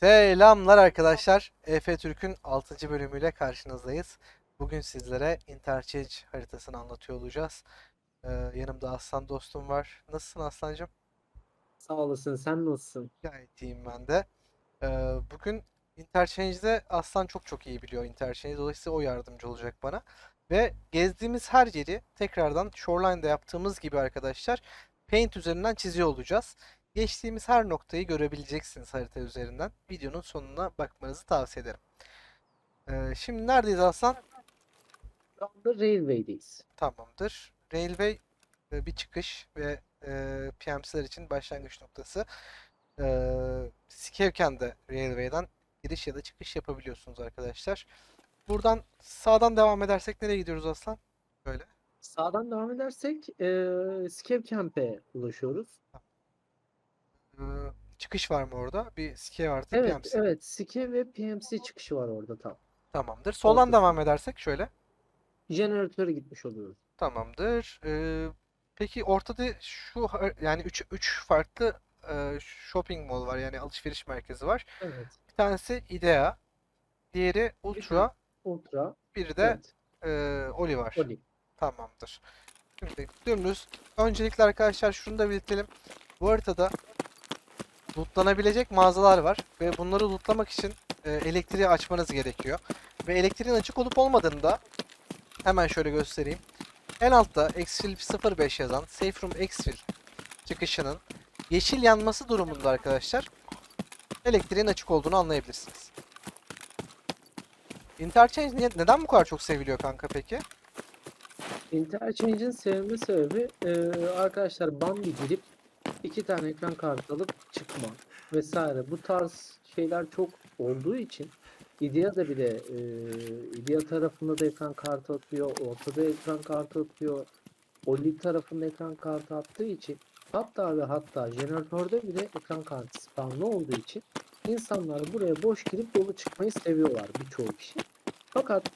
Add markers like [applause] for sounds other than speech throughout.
Selamlar arkadaşlar. EF Türk'ün 6. bölümüyle karşınızdayız. Bugün sizlere Interchange haritasını anlatıyor olacağız. Ee, yanımda Aslan dostum var. Nasılsın Aslancığım? Sağ olasın. Sen nasılsın? Gayet iyiyim ben de. Ee, bugün Interchange'de Aslan çok çok iyi biliyor Interchange. Dolayısıyla o yardımcı olacak bana. Ve gezdiğimiz her yeri tekrardan Shoreline'da yaptığımız gibi arkadaşlar Paint üzerinden çiziyor olacağız. Geçtiğimiz her noktayı görebileceksiniz harita üzerinden. Videonun sonuna bakmanızı tavsiye ederim. Ee, şimdi neredeyiz Aslan? Şu anda Railway'deyiz. Tamamdır. Railway e, bir çıkış ve e, PMC'ler için başlangıç noktası. E, Skevken'de Railway'den giriş ya da çıkış yapabiliyorsunuz arkadaşlar. Buradan sağdan devam edersek nereye gidiyoruz Aslan? Böyle. Sağdan devam edersek eee Scav Camp'e ulaşıyoruz. Çıkış var mı orada? Bir Skev artı Evet, PMC. evet. Scav ve PMC çıkışı var orada tam. Tamamdır. Soldan Ortası. devam edersek şöyle. Jeneratöre gitmiş oluyoruz. Tamamdır. Ee, peki ortada şu yani 3 3 farklı e, shopping mall var yani alışveriş merkezi var. Evet. Bir tanesi Idea, diğeri Ultra, Ultra. biri de Evet. e, Oli var. Oli. Tamamdır. Şimdi dümdüz. Öncelikle arkadaşlar şunu da belirtelim. Bu haritada lootlanabilecek mağazalar var ve bunları lootlamak için e, elektriği açmanız gerekiyor. Ve elektriğin açık olup olmadığını da hemen şöyle göstereyim. En altta Exfil 05 yazan Safe Room Exfil çıkışının yeşil yanması durumunda arkadaşlar elektriğin açık olduğunu anlayabilirsiniz. Interchange niye- neden bu kadar çok seviliyor kanka peki? Interchange'in sevme sebebi eee, arkadaşlar Bambi girip iki tane ekran kartı alıp çıkma vesaire. Bu tarz şeyler çok olduğu için Idea'da bile eee Idea tarafında da ekran kartı atıyor, ortada ekran kartı atıyor. Oli tarafında ekran kartı attığı için hatta ve hatta jeneratörde bile ekran kartı spamlı olduğu için insanlar buraya boş girip dolu çıkmayı seviyorlar birçoğu kişi. Fakat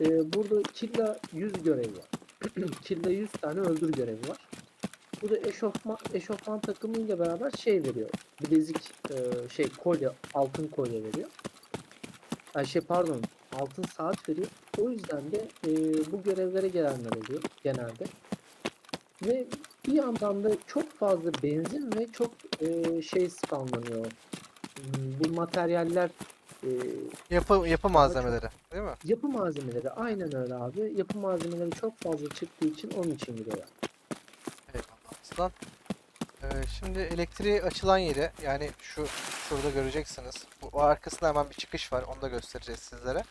eee, burada Killa 100 görevi var. [clears throat] Killa 100 tane öldür görevi var. Bu da eşofman, eşofman takımıyla beraber şey veriyor. Bilezik e, şey kolye, altın kolye veriyor. Ay şey pardon, altın saat veriyor. O yüzden de e, bu görevlere gelenler oluyor genelde. Ve bir yandan da çok fazla benzin ve çok e, şey spamlanıyor. Hmm, Bu materyaller e, Yapı yapı malzemeleri, değil mi? Yapı malzemeleri aynen öyle abi. Yapı malzemeleri çok fazla çıktığı için onun için giriyorlar. Aslan. Ee, şimdi elektriği açılan yeri yani şu şurada göreceksiniz. Bu o arkasında hemen bir çıkış var. Onu da göstereceğiz sizlere.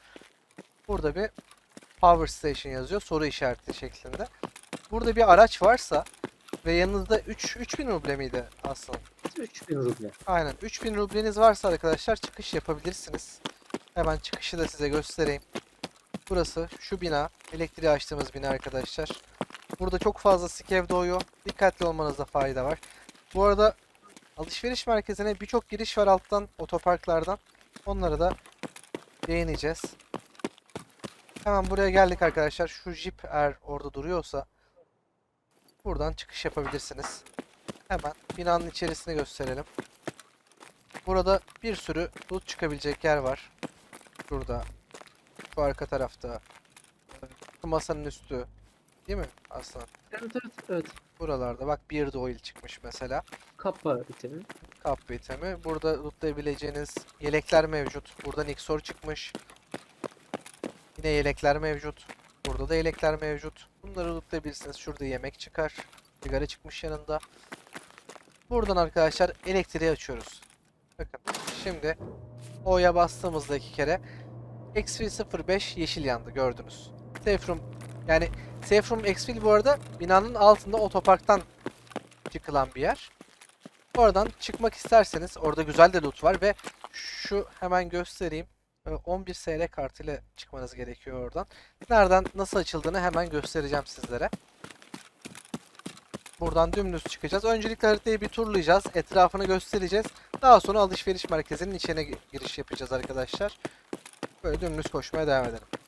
Burada bir power station yazıyor soru işareti şeklinde. Burada bir araç varsa ve yanınızda 3 3000 ruble miydi aslında? 3000 ruble. Aynen 3000 rubleniz varsa arkadaşlar çıkış yapabilirsiniz. Hemen çıkışı da size göstereyim. Burası şu bina. Elektriği açtığımız bina arkadaşlar. Burada çok fazla skev doğuyor. Dikkatli olmanızda fayda var. Bu arada alışveriş merkezine birçok giriş var alttan otoparklardan. Onları da değineceğiz. Hemen buraya geldik arkadaşlar. Şu jip eğer orada duruyorsa buradan çıkış yapabilirsiniz. Hemen binanın içerisini gösterelim. Burada bir sürü loot çıkabilecek yer var. Şurada. Şu arka tarafta. Şu masanın üstü. Değil mi aslında? Evet evet evet. Buralarda bak bir de oil çıkmış mesela. Kappa itemi. Kap itemi. Burada lootlayabileceğiniz yelekler mevcut. Burada Nixor çıkmış. Yine yelekler mevcut. Burada da yelekler mevcut. Bunları lootlayabilirsiniz. Şurada yemek çıkar. Sigara çıkmış yanında. Buradan arkadaşlar elektriği açıyoruz. Bakın şimdi O'ya bastığımızda iki kere XV05 yeşil yandı gördünüz. Safe room yani Safe room Exfil bu arada binanın altında otoparktan çıkılan bir yer. Oradan çıkmak isterseniz orada güzel de loot var ve şu hemen göstereyim. Ee, 11 SL kartıyla çıkmanız gerekiyor oradan. Nereden nasıl açıldığını hemen göstereceğim sizlere. Buradan dümdüz çıkacağız. Öncelikle haritayı bir turlayacağız. Etrafını göstereceğiz. Daha sonra alışveriş merkezinin içine gi- giriş yapacağız arkadaşlar. Böyle dümdüz koşmaya devam edelim.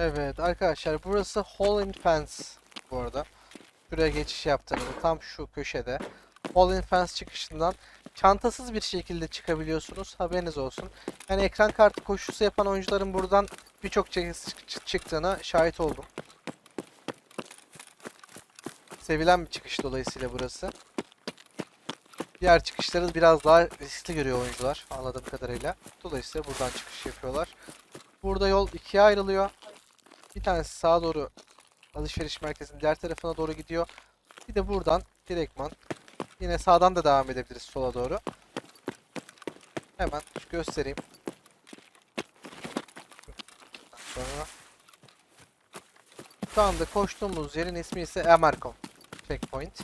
Evet arkadaşlar burası Hole in Fence bu arada. Şuraya geçiş yaptığınızda tam şu köşede Hole in Fence çıkışından çantasız bir şekilde çıkabiliyorsunuz. Haberiniz olsun. Yani ekran kartı koşusu yapan oyuncuların buradan birçok çıktığına şahit oldum. Sevilen bir çıkış dolayısıyla burası. Diğer çıkışları biraz daha riskli görüyor oyuncular anladığım kadarıyla. Dolayısıyla buradan çıkış yapıyorlar. Burada yol ikiye ayrılıyor. Bir tanesi sağa doğru alışveriş merkezinin diğer tarafına doğru gidiyor. Bir de buradan direktman yine sağdan da devam edebiliriz sola doğru. Hemen göstereyim. Sonra şu anda koştuğumuz yerin ismi ise Emercom Checkpoint.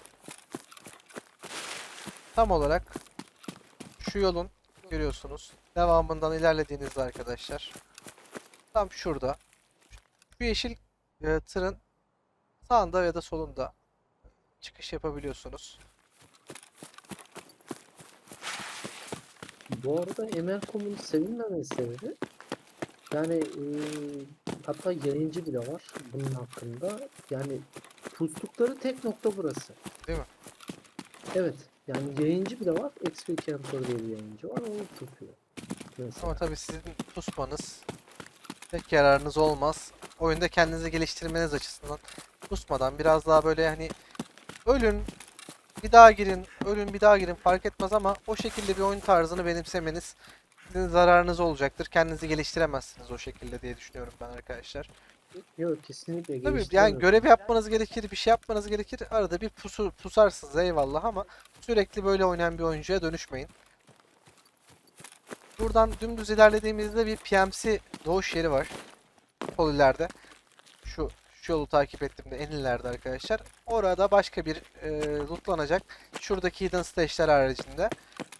Tam olarak şu yolun görüyorsunuz devamından ilerlediğinizde arkadaşlar tam şurada şu yeşil e, tırın sağında ya da solunda çıkış yapabiliyorsunuz. Bu arada Emercom'un sevilmeme sebebi yani eee, hatta yayıncı bile var bunun hakkında. Yani pustukları tek nokta burası. Değil mi? Evet. Yani yayıncı bile var. XP Camper diye bir yayıncı var. Onu tutuyor. Mesela. Ama tabii sizin pusmanız pek yararınız olmaz. Oyunda kendinizi geliştirmeniz açısından pusmadan biraz daha böyle hani ölün bir daha girin, ölün bir daha girin fark etmez ama o şekilde bir oyun tarzını benimsemeniz sizin zararınız olacaktır. Kendinizi geliştiremezsiniz o şekilde diye düşünüyorum ben arkadaşlar. Yok kesinlikle Tabii yani görev yapmanız gerekir, bir şey yapmanız gerekir. Arada bir pusu, pusarsınız eyvallah ama sürekli böyle oynayan bir oyuncuya dönüşmeyin. Buradan dümdüz ilerlediğimizde bir PMC doğuş yeri var. Sol ileride. Şu, şu yolu takip ettiğimde en ileride arkadaşlar. Orada başka bir e, lootlanacak. Şuradaki hidden stage'ler haricinde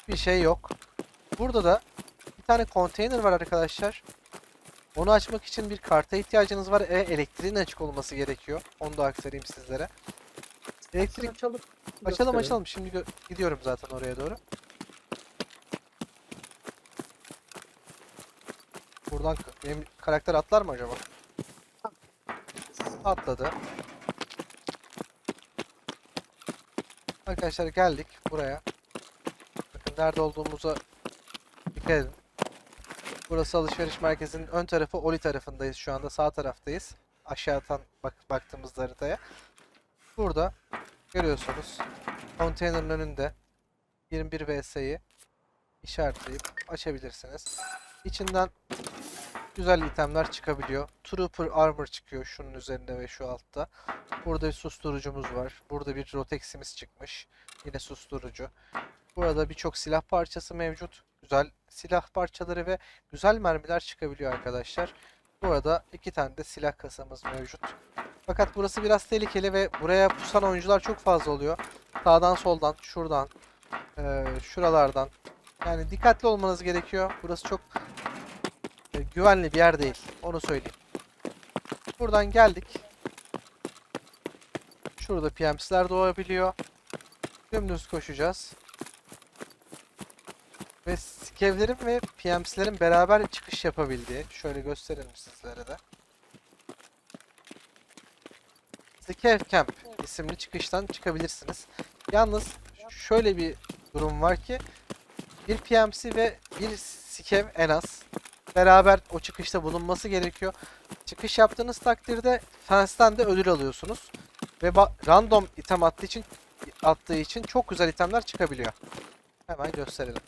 bir şey yok. Burada da bir tane konteyner var arkadaşlar. Onu açmak için bir karta ihtiyacınız var ve elektriğin açık olması gerekiyor. Onu da aktarayım sizlere. Elektrik açalım. açalım açalım. Şimdi gidiyorum zaten oraya doğru. Buradan benim karakter atlar mı acaba? Atladı. Arkadaşlar geldik buraya. Bakın nerede olduğumuza dikkat edin. Burası alışveriş merkezinin ön tarafı Oli tarafındayız şu anda sağ taraftayız. Aşağıdan bak baktığımızda haritaya. Burada görüyorsunuz konteynerin önünde 21 VS'yi işaretleyip açabilirsiniz. İçinden güzel itemler çıkabiliyor. Trooper Armor çıkıyor şunun üzerinde ve şu altta. Burada bir susturucumuz var. Burada bir Rotex'imiz çıkmış. Yine susturucu. Burada birçok silah parçası mevcut. Güzel silah parçaları ve güzel mermiler çıkabiliyor arkadaşlar. Burada iki tane de silah kasamız mevcut. Fakat burası biraz tehlikeli ve buraya pusan oyuncular çok fazla oluyor. Sağdan soldan, şuradan, eee, şuralardan. Yani dikkatli olmanız gerekiyor. Burası çok e, güvenli bir yer değil. Onu söyleyeyim. Buradan geldik. Şurada PMC'ler doğabiliyor. Dümdüz koşacağız. Ve skevlerin ve PMC'lerin beraber çıkış yapabildiği. Şöyle gösterelim sizlere de. Skev Camp isimli çıkıştan çıkabilirsiniz. Yalnız şöyle bir durum var ki bir PMC ve bir skev en az beraber o çıkışta bulunması gerekiyor. Çıkış yaptığınız takdirde fence'den de ödül alıyorsunuz. Ve random item attığı için attığı için çok güzel itemler çıkabiliyor. Hemen gösterelim.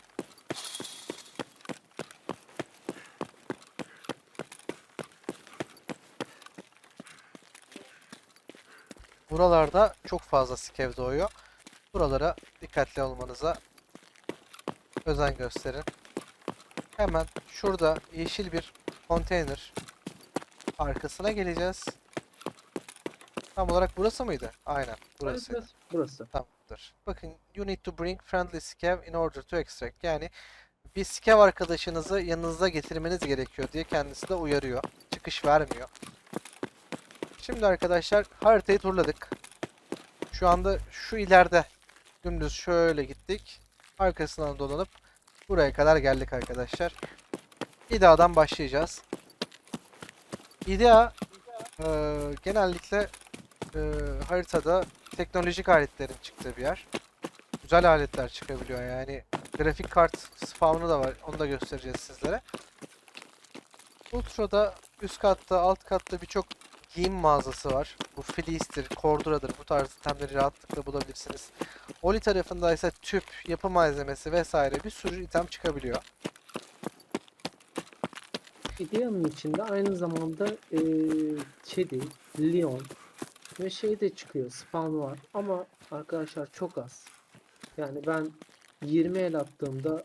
Buralarda çok fazla skev doğuyor. Buralara dikkatli olmanıza özen gösterin. Hemen şurada yeşil bir konteyner arkasına geleceğiz. Tam olarak burası mıydı? Aynen burası. Evet, Burası. Tamamdır. Bakın you need to bring friendly scav in order to extract. Yani bir scav arkadaşınızı yanınızda getirmeniz gerekiyor diye kendisi de uyarıyor. Çıkış vermiyor. Şimdi arkadaşlar haritayı turladık. Şu anda şu ileride dümdüz şöyle gittik. Arkasından dolanıp buraya kadar geldik arkadaşlar. İDA'dan başlayacağız. İDA Ee, genellikle e, haritada teknolojik aletlerin çıktığı bir yer. Güzel aletler çıkabiliyor yani. Grafik kart spawn'u da var. Onu da göstereceğiz sizlere. Ultra'da üst katta, alt katta birçok giyim mağazası var. Bu Fleece'tir, Cordura'dır. Bu tarz itemleri rahatlıkla bulabilirsiniz. Oli tarafında ise tüp, yapı malzemesi vesaire bir sürü item çıkabiliyor. Idea'nın içinde aynı zamanda e, kedi, Leon ve şey de çıkıyor. Spawn var. Ama arkadaşlar çok az. Yani ben 20 el attığımda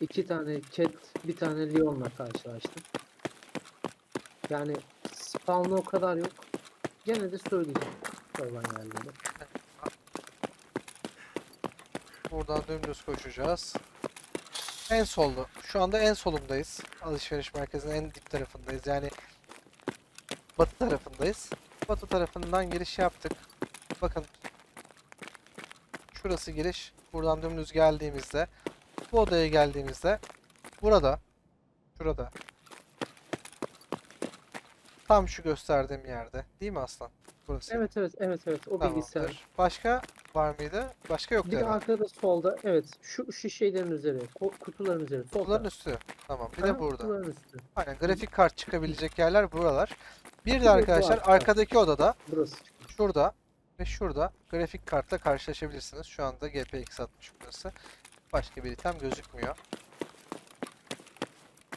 iki tane cat, bir tane Leon'la karşılaştım. Yani spawn o kadar yok. Gene de söyleyeceğim. Olan yerleri. Buradan dümdüz koşacağız. En solda. Şu anda en solundayız. Alışveriş merkezinin en dip tarafındayız. Yani batı tarafındayız. Batı tarafından giriş yaptık. Bakın. Şurası giriş. Buradan dümdüz geldiğimizde bu odaya geldiğimizde burada şurada tam şu gösterdiğim yerde değil mi aslan? Burası. Evet evet evet evet o bilgisayar. Tamamdır. Başka var mıydı? Başka yoktu Bir de herhalde. arkada solda evet şu şu şeylerin üzeri kutuların üzeri Kutuların üstü. Tamam. Bir de burada. kutuların üstü. Aynen grafik kart çıkabilecek [laughs] yerler buralar. Bir de de bu arkadaşlar arka. arkadaki odada Burası. şurada ve şurada grafik kartla karşılaşabilirsiniz. Şu anda GPX 60 burası. Başka bir item gözükmüyor.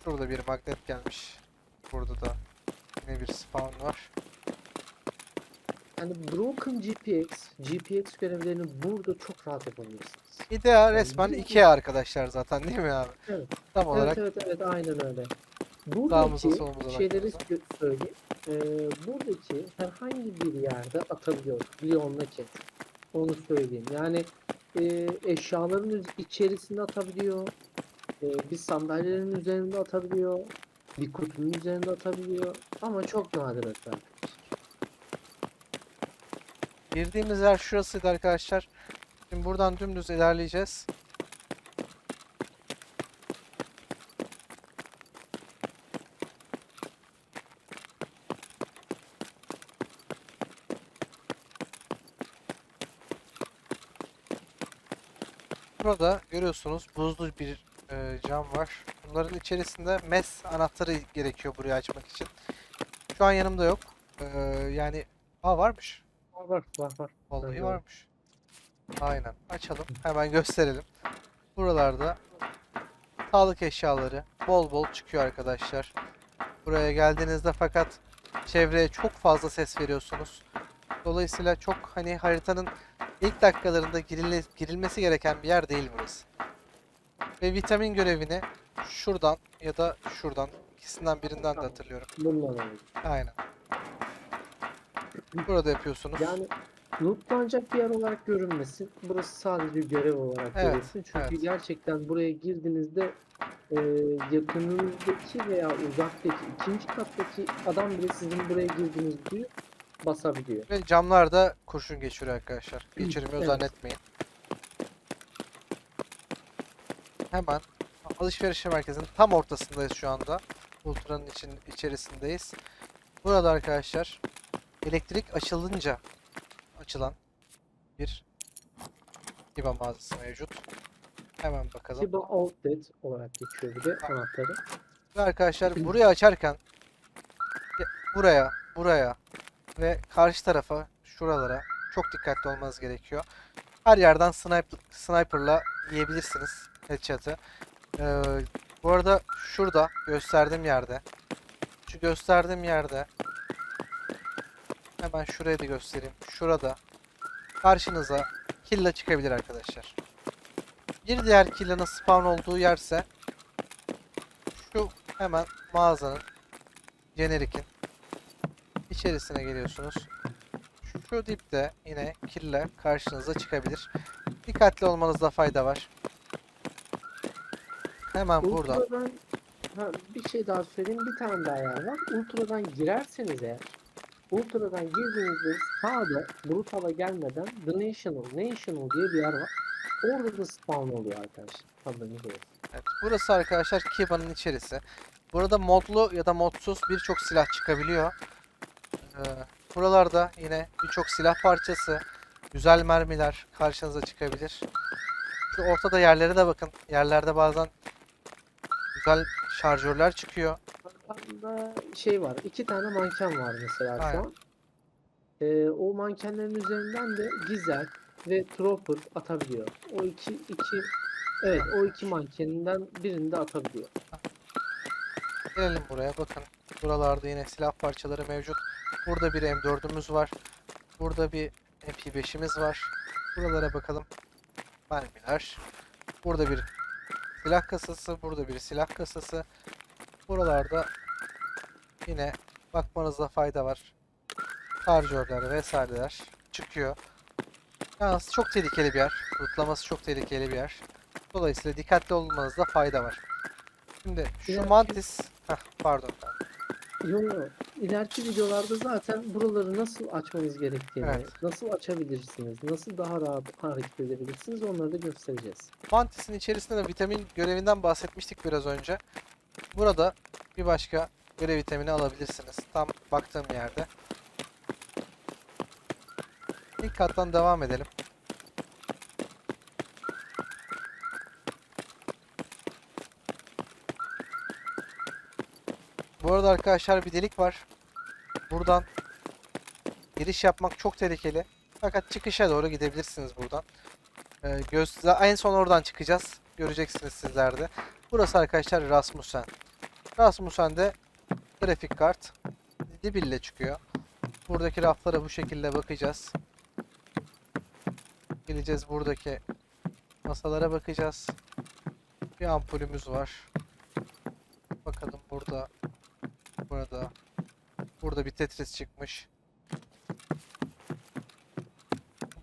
Şurada bir magnet gelmiş. Burada da yine bir spawn var. Yani Broken GPX, GPX görevlerini burada çok rahat yapabilirsiniz. İdea resmen bir- Ikea arkadaşlar zaten değil mi abi? Evet. Tam olarak Evet evet evet aynen öyle. Buradaki şeyleri söyleyeyim. Ee, buradaki herhangi bir yerde atabiliyor. Leon'la Cat. Onu söyleyeyim. Yani e, eşyaların içerisinde atabiliyor. E, bir sandalyelerin üzerinde atabiliyor. Bir kutunun üzerinde atabiliyor. Ama çok nadir atabiliyor. girdiğimiz yer şurasıydı arkadaşlar. Şimdi buradan dümdüz ilerleyeceğiz. Burada görüyorsunuz buzlu bir e, cam var. Bunların içerisinde mes anahtarı gerekiyor burayı açmak için. Şu an yanımda yok. E, yani Aa varmış. Var var var. var. Vallahi varmış. Aynen. Açalım. Hemen gösterelim. Buralarda sağlık eşyaları bol bol çıkıyor arkadaşlar. Buraya geldiğinizde fakat çevreye çok fazla ses veriyorsunuz. Dolayısıyla çok hani haritanın ilk dakikalarında girile- girilmesi gereken bir yer değil burası. Ve vitamin görevini şuradan ya da şuradan ikisinden birinden de hatırlıyorum. Bundan öyle. Aynen. Burada yapıyorsunuz. Yani lootlanacak bir yer olarak görünmesin. Burası sadece görev olarak Evet, görülsün. Çünkü evet. gerçekten buraya girdiğinizde e, yakınınızdaki veya uzaktaki ikinci kattaki adam bile sizin buraya girdiğinizi duyup basabiliyor. Ve camlarda kurşun geçiriyor arkadaşlar. Geçirmiyor Evet. zannetmeyin. Hemen alışveriş merkezinin tam ortasındayız şu anda. Ultra'nın için, içerisindeyiz. Burada arkadaşlar elektrik açılınca açılan bir IBA mağazası mevcut. Hemen bakalım. Kiba Outlet olarak geçiyor bir de anahtarı. Ve arkadaşlar burayı açarken ya- buraya, buraya ve karşı tarafa, şuralara çok dikkatli olmanız gerekiyor. Her yerden sniper, sniper'la yiyebilirsiniz headshot'ı. Ee, bu arada şurada gösterdiğim yerde, şu gösterdiğim yerde hemen şurayı da göstereyim. Şurada karşınıza killa çıkabilir arkadaşlar. Bir diğer killanın spawn olduğu yerse şu hemen mağazanın jenerik'in içerisine geliyorsunuz. Şu dipte yine kille karşınıza çıkabilir. Dikkatli olmanızda fayda var. Hemen burada. Ultra'dan ha, bir şey daha söyleyeyim. Bir tane daha yer var. Ultra'dan girerseniz eğer Ultra'dan girdiğinizde sağda Brutal'a gelmeden The National, National diye bir yer var. Orada da spawn oluyor arkadaşlar. Haberiniz olsun. Evet, burası arkadaşlar Kiba'nın içerisi. Burada modlu ya da modsuz birçok silah çıkabiliyor. Ee, buralarda yine birçok silah parçası, güzel mermiler karşınıza çıkabilir. Şu ortada yerlere de bakın. Yerlerde bazen güzel şarjörler çıkıyor. Arkamda şey var. iki tane manken var mesela Aynen. şu an. Ee, o mankenlerin üzerinden de Gizel ve Trooper atabiliyor. O iki iki evet o iki mankeninden birini de atabiliyor. Gelelim buraya bakın. Buralarda yine silah parçaları mevcut. Burada bir M4'ümüz var. Burada bir MP5'imiz var. Buralara bakalım. Mermiler. Burada bir silah kasası. Burada bir silah kasası. Buralarda yine bakmanızda fayda var. Şarjörler vesaireler çıkıyor. Yalnız çok tehlikeli bir yer. Rutlaması çok tehlikeli bir yer. Dolayısıyla dikkatli olmanızda fayda var. Şimdi şu mantis... Heh, pardon. Yo yo. İleriki videolarda zaten buraları nasıl açmanız gerektiğini, Evet. nasıl açabilirsiniz, nasıl daha rahat hareket edebilirsiniz onları da göstereceğiz. Mantis'in içerisinde de vitamin görevinden bahsetmiştik biraz önce. Burada bir başka görev vitamini alabilirsiniz. Tam baktığım yerde. İlk kattan devam edelim. Bu arada arkadaşlar bir delik var. Buradan giriş yapmak çok tehlikeli. Fakat çıkışa doğru gidebilirsiniz buradan. Ee, göz, en son oradan çıkacağız. Göreceksiniz sizler de. Burası arkadaşlar Rasmussen. Rasmussen'de grafik kart dibille çıkıyor. Buradaki raflara bu şekilde bakacağız. Geleceğiz buradaki masalara bakacağız. Bir ampulümüz var. Bakalım burada. Burada. Burada bir Tetris çıkmış.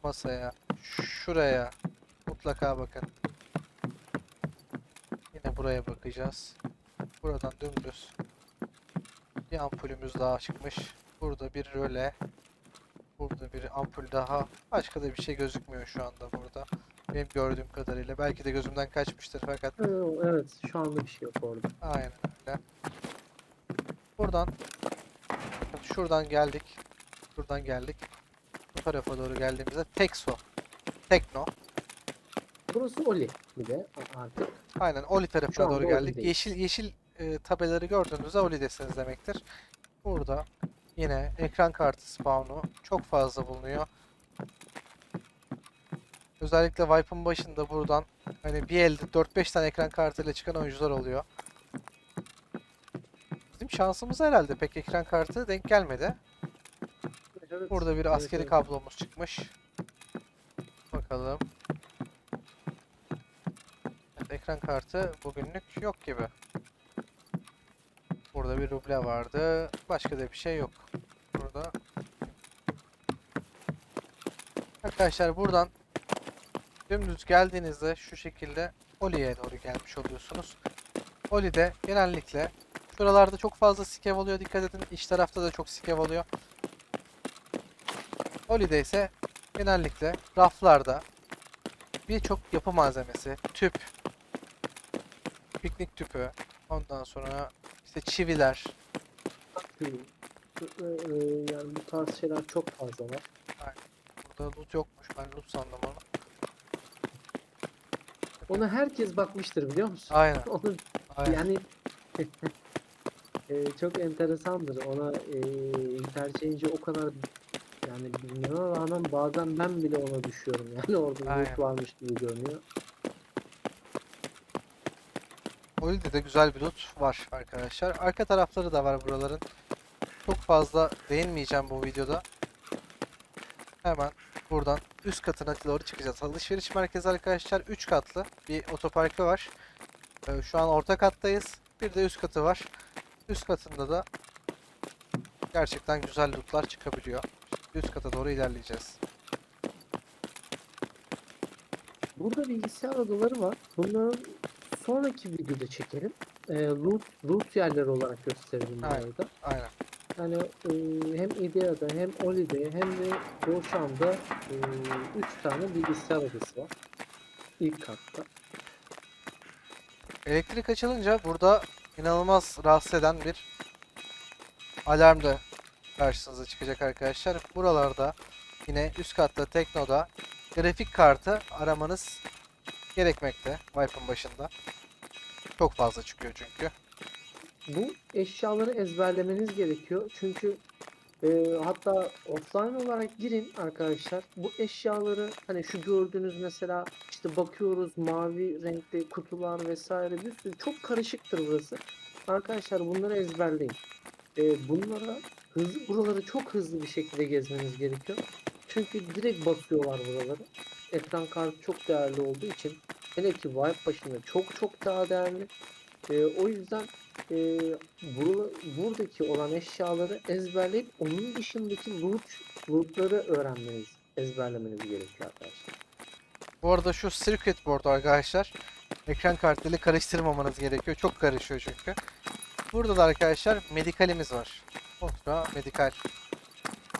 Masaya. Şuraya. Mutlaka bakın. Yine buraya bakacağız. Buradan dümdüz. Bir ampulümüz daha çıkmış. Burada bir röle. Burada bir ampul daha. Başka da bir şey gözükmüyor şu anda burada. Benim gördüğüm kadarıyla. Belki de gözümden kaçmıştır fakat Ee, Evet şu anda bir şey yok orada. aynen öyle. Buradan şuradan geldik. Şuradan geldik. Bu tarafa doğru geldiğimizde Texo. Tekno. Burası Oli bir de artık. Aynen Oli tarafına doğru geldik. Oli'deyiz. Yeşil yeşil e, tabeleri gördüğünüzde Oli'desiniz demektir. Burada yine ekran kartı spawn'u çok fazla bulunuyor. Özellikle Wipe'ın başında buradan hani bir elde 4-5 tane ekran kartıyla çıkan oyuncular oluyor. Şansımız herhalde pek ekran kartı denk gelmedi. Evet, Burada bir askeri evet. kablomuz çıkmış. Bakalım. Evet, ekran kartı bugünlük yok gibi. Burada bir ruble vardı. Başka da bir şey yok. Burada. Arkadaşlar buradan dümdüz geldiğinizde şu şekilde Oli'ye doğru gelmiş oluyorsunuz. Oli'de genellikle şuralarda çok fazla skev oluyor. Dikkat edin. İç tarafta da çok skev oluyor. Oli'de ise genellikle raflarda birçok yapı malzemesi, tüp, piknik tüpü, ondan sonra işte çiviler, Hı. Ee, yani bu tarz şeyler çok fazla var. burada loot yokmuş ben loot sandım onu. Ona herkes bakmıştır biliyor musun? Aynen, [laughs] Onu aynen. yani [laughs] e, çok enteresandır. Ona e, tercihince o kadar yani bilmeme rağmen bazen ben bile ona düşüyorum. [laughs] Yani orada Aynen. loot varmış gibi görünüyor. Oli'de de güzel bir loot var arkadaşlar. Arka tarafları da var buraların. Çok fazla değinmeyeceğim bu videoda. Hemen buradan üst katına doğru çıkacağız. Alışveriş merkezi arkadaşlar 3 katlı bir otoparkı var. Ee, Şu an orta kattayız. Bir de üst katı var. Üst katında da gerçekten güzel lootlar çıkabiliyor. Üst kata doğru ilerleyeceğiz. Burada bilgisayar odaları var. Bunları sonraki videoda çekelim. E, loot, loot yerleri olarak gösterelim bu Aynen. arada. Aynen. Yani e, hem Idea'da hem Oli'de hem de Boşan'da 3 tane bilgisayar odası var. İlk katta. Elektrik açılınca burada inanılmaz rahatsız eden bir alarm da karşınıza çıkacak arkadaşlar. Buralarda yine üst katta Tekno'da grafik kartı aramanız gerekmekte Wipe'ın başında. Çok fazla çıkıyor çünkü. Bu eşyaları ezberlemeniz gerekiyor. Çünkü e, hatta offline olarak girin arkadaşlar. Bu eşyaları hani şu gördüğünüz mesela işte bakıyoruz mavi renkli kutular vesaire bir sürü çok karışıktır burası. Arkadaşlar bunları ezberleyin. E, bunlara hızlı buraları çok hızlı bir şekilde gezmeniz gerekiyor. Çünkü direkt basıyorlar buraları. Ekran kartı çok değerli olduğu için hele ki wipe başında çok çok daha değerli. E, o yüzden e, bura- buradaki olan eşyaları ezberleyip onun dışındaki loot lootları öğrenmeniz, ezberlemeniz gerekiyor arkadaşlar. Bu arada şu circuit board arkadaşlar ekran kartıyla karıştırmamanız gerekiyor. Çok karışıyor çünkü. Burada da arkadaşlar medikalimiz var. Ultra medikal.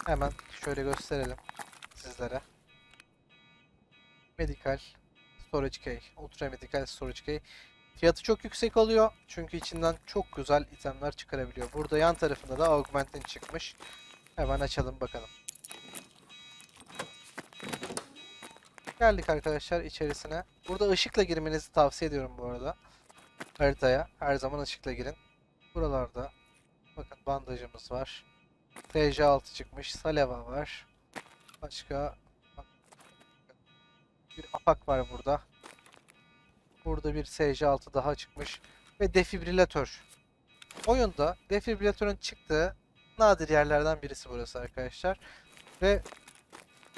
Hemen şöyle gösterelim sizlere. Medikal storage key. Ultra medikal storage key. Fiyatı çok yüksek oluyor. Çünkü içinden çok güzel itemler çıkarabiliyor. Burada yan tarafında da augmentin çıkmış. Hemen açalım bakalım. Geldik arkadaşlar içerisine. Burada ışıkla girmenizi tavsiye ediyorum bu arada. Haritaya. Her zaman ışıkla girin. Buralarda bakın bandajımız var. TJ6 çıkmış. Saleva var. Başka bir apak var burada. Burada bir SJ6 daha çıkmış. Ve defibrilatör. Oyunda defibrilatörün çıktığı nadir yerlerden birisi burası arkadaşlar. Ve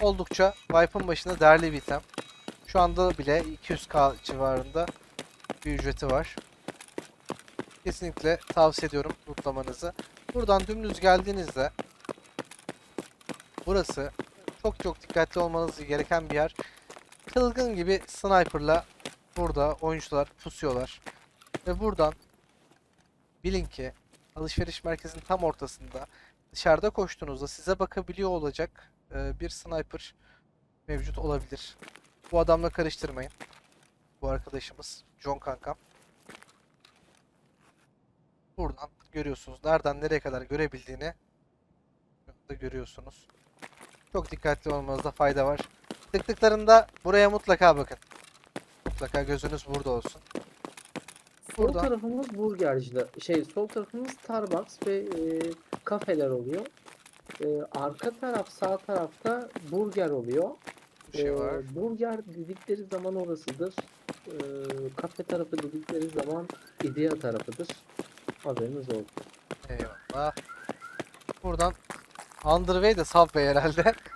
oldukça Vipe'ın başında değerli bir item. Şu anda bile 200k civarında bir ücreti var. Kesinlikle tavsiye ediyorum lootlamanızı. Buradan dümdüz geldiğinizde burası çok çok dikkatli olmanız gereken bir yer. Çılgın gibi sniperla burada oyuncular pusuyorlar. Ve buradan bilin ki alışveriş merkezinin tam ortasında dışarıda koştuğunuzda size bakabiliyor olacak e, bir sniper mevcut olabilir. Bu adamla karıştırmayın. Bu arkadaşımız John kankam. Buradan görüyorsunuz. Nereden nereye kadar görebildiğini da görüyorsunuz. Çok dikkatli olmanızda fayda var. Tıktıklarında buraya mutlaka bakın. Mutlaka gözünüz burada olsun. Sol Burada. tarafımız burgerciler. Şey sol tarafımız Starbucks ve e, kafeler oluyor. E, arka taraf sağ tarafta burger oluyor. Bir şey E, var. burger dedikleri zaman orasıdır. E, kafe tarafı dedikleri zaman idea tarafıdır. Haberiniz olsun. Eyvallah. Buradan Underway de Subway herhalde. [laughs]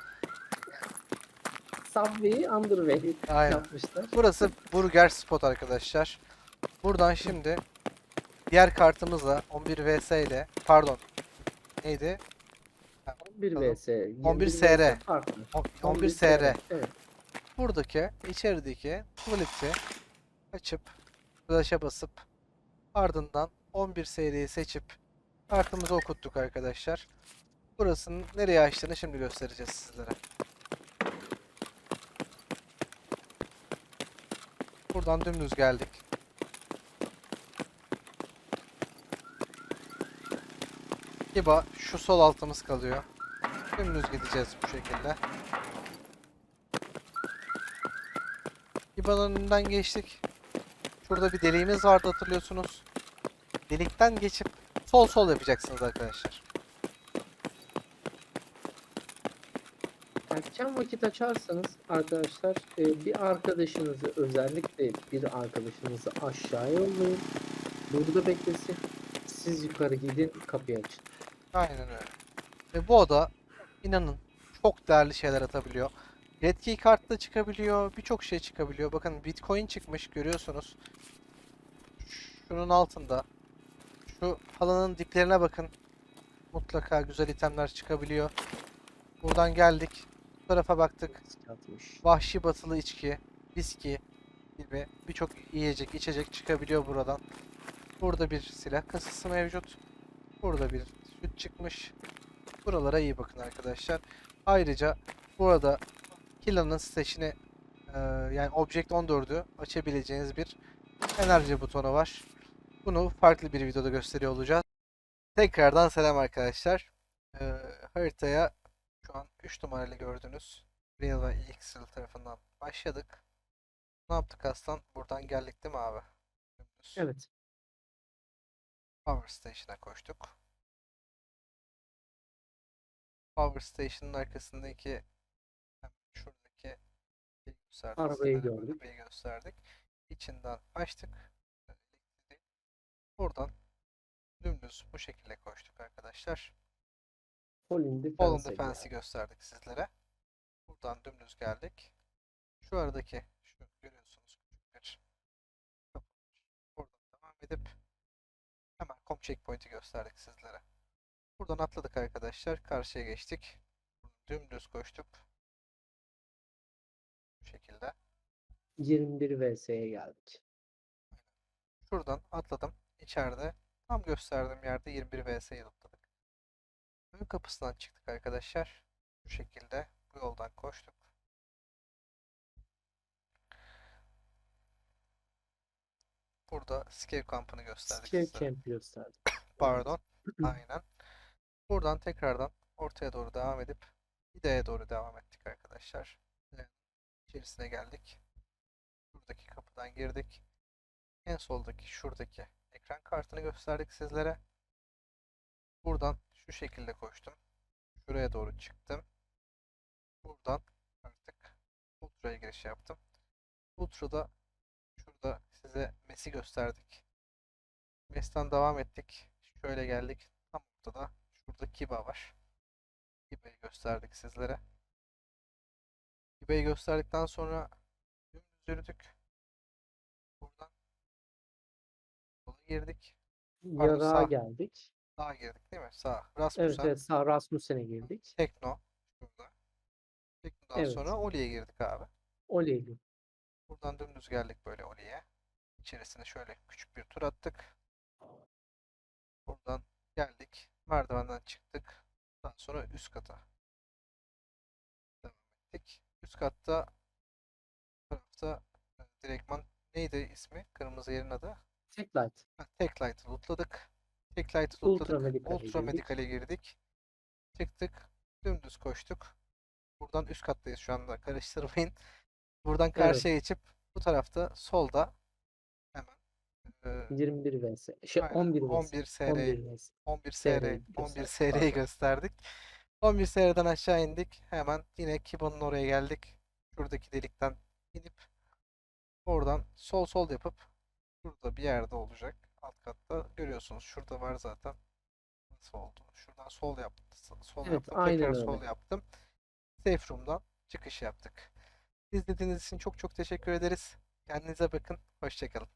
Subway'i Underway Aynen. yapmışlar. Burası Burger Spot arkadaşlar. Buradan şimdi diğer kartımızla 11 vs ile pardon neydi? 11 Bakalım. vs. 11 21 SR. vs farklı. O- 11 SR. Evet. Buradaki içerideki tuvaleti açıp flash'a basıp ardından 11 seriyi seçip kartımızı okuttuk arkadaşlar. Burasının nereye açtığını şimdi göstereceğiz sizlere. Buradan dümdüz geldik. Kiba şu sol altımız kalıyor. Dümdüz gideceğiz bu şekilde. Kiba'nın önünden geçtik. Şurada bir deliğimiz vardı hatırlıyorsunuz. Delikten geçip sol sol yapacaksınız arkadaşlar. Erken vakit açarsanız arkadaşlar e, bir arkadaşınızı özellikle bir arkadaşınızı aşağıya yollayın. Burada beklesin. Siz yukarı gidin kapıyı açın. Aynen öyle. Ve bu oda inanın çok değerli şeyler atabiliyor. Red Key kart da çıkabiliyor. Birçok şey çıkabiliyor. Bakın Bitcoin çıkmış görüyorsunuz. Şunun altında. Şu halının diplerine bakın. Mutlaka güzel itemler çıkabiliyor. Buradan geldik. Tarafa baktık. Vahşi batılı içki, viski gibi birçok yiyecek, içecek çıkabiliyor buradan. Burada bir silah kasası mevcut. Burada bir süt çıkmış. Buralara iyi bakın arkadaşlar. Ayrıca burada Killa'nın siteşini e, yani Object 14'ü açabileceğiniz bir enerji butonu var. Bunu farklı bir videoda gösteriyor olacağız. Tekrardan selam arkadaşlar. Ee, haritaya şu an 3 numaralı gördüğünüz Real ve EXL tarafından başladık. Ne yaptık aslan? Buradan geldik değil mi abi? Dümdüz. Evet. Power Station'a koştuk. Power Station'ın arkasındaki şuradaki Arabayı gördük. Arabayı gösterdik. İçinden açtık. Oradan dümdüz bu şekilde koştuk arkadaşlar. Defense'e Defense'i geldik. gösterdik sizlere. Buradan dümdüz geldik. Şu aradaki şu görüyorsunuz küçük bir. Oradan devam edip hemen com checkpoint'i gösterdik sizlere. Buradan atladık arkadaşlar. Karşıya geçtik. Dümdüz koştuk. Bu şekilde. 21 VS'ye geldik. Şuradan atladım. İçeride tam gösterdiğim yerde 21 VS'yi Ön kapısından çıktık arkadaşlar. Bu şekilde bu yoldan koştuk. Burada Scare Camp'ını gösterdik Scare sizlere. Camp gösterdik. [coughs] Pardon. [clears throat] Aynen. Buradan tekrardan ortaya doğru devam edip İDE'ye doğru devam ettik arkadaşlar. İçerisine geldik. Buradaki kapıdan girdik. En soldaki şuradaki ekran kartını gösterdik sizlere. Buradan şu şekilde koştum. Şuraya doğru çıktım. Buradan artık Ultra'ya giriş yaptım. Ultra'da şurada size MES'i gösterdik. MES'ten devam ettik. Şöyle geldik. Tam ortada şurada Kiba var. Kiba'yı gösterdik sizlere. Kiba'yı gösterdikten sonra dümdüz yürüdük. Buradan sola girdik. Pardon, Yara sağ. geldik. Sağa girdik değil mi? Sağ. Evet Rasmussen. evet sağ Rasmussen'e girdik. Tekno. Şurada. Tekno'dan Evet. sonra Oli'ye girdik abi. Oleyli. Buradan dümdüz geldik böyle Oli'ye. İçerisine şöyle küçük bir tur attık. Buradan geldik. Merdivenden çıktık. Daha sonra üst kata devam ettik. Üst katta tarafta e, direktman neydi ismi? Kırmızı yerin adı. Tek light. Ha, Tek Light'ı lootladık. Tek Light'ı Ultra. Medical'e Ultra girdik. Medical'e girdik. Çıktık. Dümdüz koştuk. Buradan üst kattayız şu anda. Karıştırmayın. Buradan karşıya geçip bu tarafta solda hemen e, 21 VS. Şey aynen, 11 VS. 11 SR 11 VS. 11 SR'yi SR 11 gösterdik, SR'yi gösterdik. 11 SR'den aşağı indik. Hemen yine Kiba'nın oraya geldik. Şuradaki delikten inip oradan sol sol yapıp şurada bir yerde olacak. Alt katta görüyorsunuz. Şurada var zaten. Nasıl oldu? Şuradan sol yaptım. Sol Evet, yaptım. aynen Tekrar öyle. sol yaptım. Safe room'dan çıkış yaptık. İzlediğiniz için çok çok teşekkür ederiz. Kendinize bakın. Hoşçakalın.